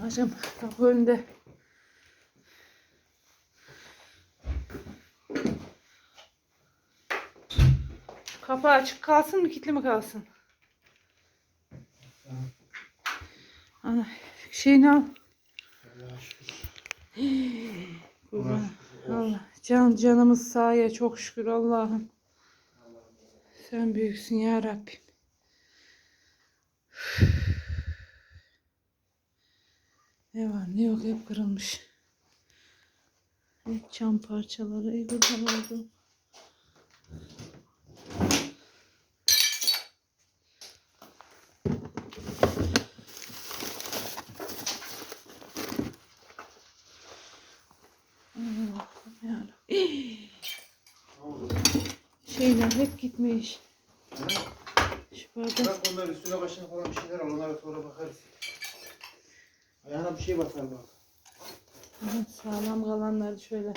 Hacım kapı önünde. Kapı açık kalsın mı kilitli mi kalsın? Ana şeyini al. Allah. Can canımız sağya çok şükür Allah'ım. Sen büyüksün ya Rabbim. Ne var ne yok hep kırılmış. Hep cam parçaları. Ey. Ne oldu? Şeyler hep gitmiş. Şu bardak Bırak onları üstüne başına falan bir şeyler al. Onlara sonra bakarız. Bir şey batar bak. Aha, sağlam kalanları şöyle